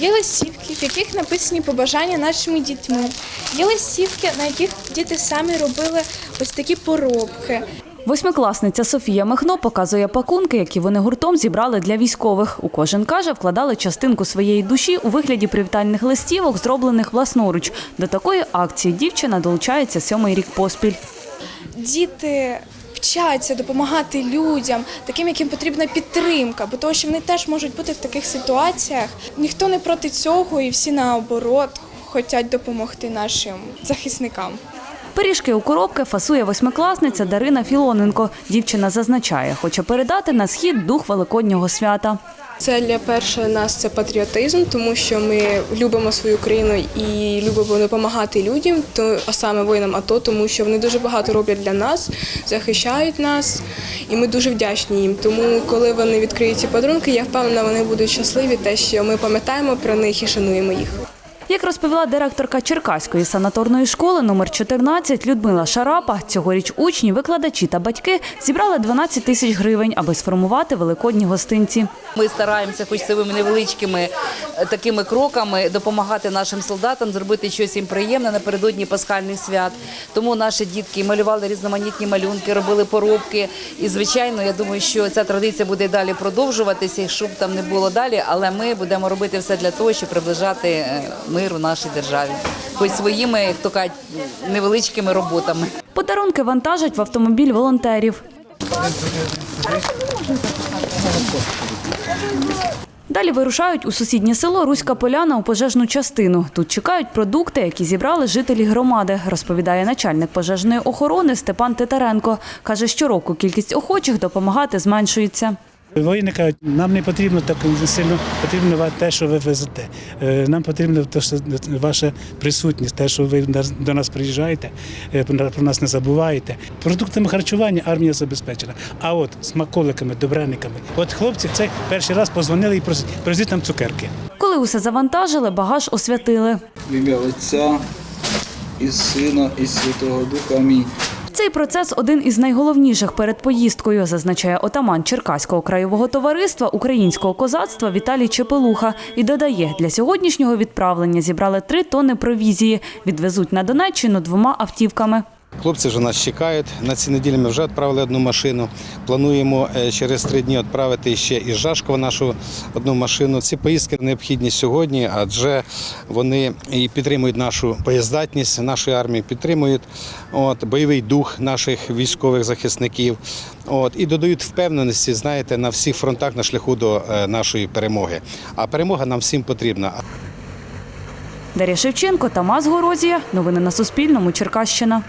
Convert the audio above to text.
Є листівки, в яких написані побажання нашими дітьми. Є листівки, на яких діти самі робили ось такі поробки. Восьмикласниця Софія Михно показує пакунки, які вони гуртом зібрали для військових. У кожен каже, вкладали частинку своєї душі у вигляді привітальних листівок, зроблених власноруч. До такої акції дівчина долучається сьомий рік поспіль. Діти вчаться допомагати людям, таким, яким потрібна підтримка, бо того, що вони теж можуть бути в таких ситуаціях. Ніхто не проти цього, і всі наоборот хочуть допомогти нашим захисникам. Пиріжки у коробки фасує восьмикласниця Дарина Філоненко. Дівчина зазначає, хоче передати на схід дух великоднього свята. Це перше нас це патріотизм, тому що ми любимо свою країну і любимо допомагати людям, то а саме воїнам АТО, тому що вони дуже багато роблять для нас, захищають нас, і ми дуже вдячні їм. Тому, коли вони відкриють ці подарунки, я впевнена, вони будуть щасливі, те, що ми пам'ятаємо про них і шануємо їх. Як розповіла директорка Черкаської санаторної школи номер 14 Людмила Шарапа, цьогоріч учні, викладачі та батьки зібрали 12 тисяч гривень, аби сформувати великодні гостинці. Ми стараємося, хоч цими невеличкими такими кроками, допомагати нашим солдатам, зробити щось їм приємне напередодні пасхальних свят. Тому наші дітки малювали різноманітні малюнки, робили поробки. І звичайно, я думаю, що ця традиція буде далі продовжуватися, щоб там не було далі. Але ми будемо робити все для того, щоб приближати е, мир у нашій державі, хоч своїми, як то кажуть, невеличкими роботами. Подарунки вантажать в автомобіль волонтерів. Далі вирушають у сусіднє село Руська Поляна у пожежну частину. Тут чекають продукти, які зібрали жителі громади, розповідає начальник пожежної охорони Степан Титаренко. Каже, щороку кількість охочих допомагати зменшується. Воїни кажуть, нам не потрібно так сильно потрібно те, що ви везете. Е, Нам потрібно те, що ваша присутність, те, що ви до нас приїжджаєте, е, про про нас не забуваєте. Продуктами харчування армія забезпечена. А от смаколиками, добрениками. От хлопці це перший раз позвонили і просять, привезіть нам цукерки. Коли усе завантажили, багаж освятили. В ім'я Отця і Сина, і Святого Духа. Амінь. Цей процес один із найголовніших перед поїздкою, зазначає отаман Черкаського краєвого товариства українського козацтва Віталій Чепелуха. І додає, для сьогоднішнього відправлення зібрали три тони провізії. Відвезуть на Донеччину двома автівками. Хлопці вже нас чекають. На цій неділі ми вже відправили одну машину. Плануємо е, через три дні відправити ще із Жашкова нашу одну машину. Ці поїздки необхідні сьогодні, адже вони і підтримують нашу боєздатність нашої армії, підтримують от, бойовий дух наших військових захисників. От, і додають впевненості, знаєте, на всіх фронтах на шляху до е, нашої перемоги. А перемога нам всім потрібна. Дар'я Шевченко, Тамас Горозія. Новини на Суспільному. Черкащина.